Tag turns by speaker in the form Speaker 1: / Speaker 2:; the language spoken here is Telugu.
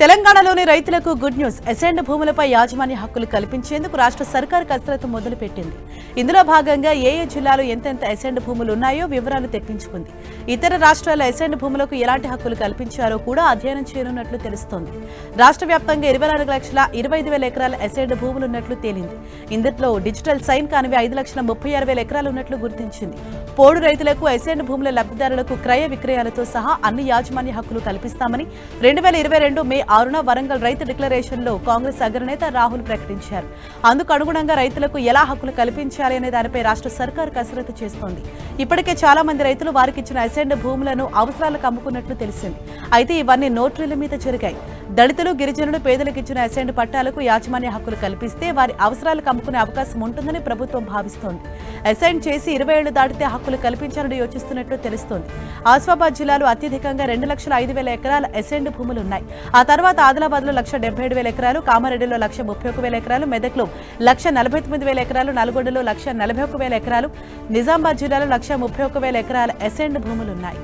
Speaker 1: తెలంగాణలోని రైతులకు గుడ్ న్యూస్. ఎసెండ్ భూములపై యాజమాన్య హక్కులు కల్పించేందుకు రాష్ట్ర సర్కార్ కసరత్తు మొదలుపెట్టింది. ఇందులో భాగంగా ఏ ఏ జిల్లాలో ఎంతెంత ఎసెండ్ భూములు ఉన్నాయో వివరాలు తెప్పించుకుంది. ఇతర రాష్ట్రాల ఎసెండ్ భూములకు ఎలాంటి హక్కులు కల్పించారో కూడా అధ్యయనం చేయనున్నట్లు తెలుస్తోంది. రాష్ట్ర వ్యాప్తంగా ఇరవై నాలుగు లక్షల ఇరవై ఐదు వేల ఎకరాల ఎసెండ్ భూములు ఉన్నట్లు తేలింది. ఇందులో డిజిటల్ సైన్ కానివి ఐదు లక్షల ముప్పై ఆరు వేల ఎకరాలు ఉన్నట్లు గుర్తించింది. పోడు రైతులకు ఎసెండ్ భూముల లబ్ధిదారులకు క్రయ విక్రయాలతో సహా అన్ని యాజమాన్య హక్కులు కల్పిస్తామని రెండు వేల ఇరవై రెండు మే ఆరున వరంగల్ రైతు డిక్లరేషన్లో కాంగ్రెస్ అగ్రనేత రాహుల్ ప్రకటించారు. అందుకు అనుగుణంగా రైతులకు ఎలా హక్కులు కల్పించాలి అనే దానిపై రాష్ట్ర సర్కార్ కసరత్తు చేస్తోంది. ఇప్పటికే చాలా మంది రైతులు వారికి ఇచ్చిన అసెండ్ భూములను అవసరాలకు అమ్ముకున్నట్లు తెలిసింది. అయితే ఇవన్నీ నోట్రీల మీద జరిగాయి. దళితులు గిరిజనులు పేదలకు ఇచ్చిన అసెంట్ పట్టాలకు యాజమాన్య హక్కులు కల్పిస్తే వారి అవసరాలకు అమ్ముకునే అవకాశం ఉంటుందని ప్రభుత్వం భావిస్తోంది. అసైన్ చేసి ఇరవై ఏళ్ళు దాటితే హక్కులు కల్పించాలని యోచిస్తున్నట్లు తెలుస్తోంది. ఆసిఫాబాద్ జిల్లాలో అత్యధికంగా రెండు లక్షల ఐదు వేల ఎకరాల అసెండ్ భూములు ఉన్నాయి. ఆ తర్వాత ఆదిలాబాద్లో లక్ష డెబ్బై ఏడు వేల ఎకరాలు కామారెడ్డిలో లక్ష ముప్పై ఒక వేల ఎకరాలు మెదక్లో లక్ష నలభై తొమ్మిది వేల ఎకరాలు నల్గొండలో లక్ష నలభై ఒక వేల ఎకరాలు నిజామాబాద్ జిల్లాలో లక్ష ముప్పై ఒక వేల ఎకరాల అసెండ్ భూములు ఉన్నాయి.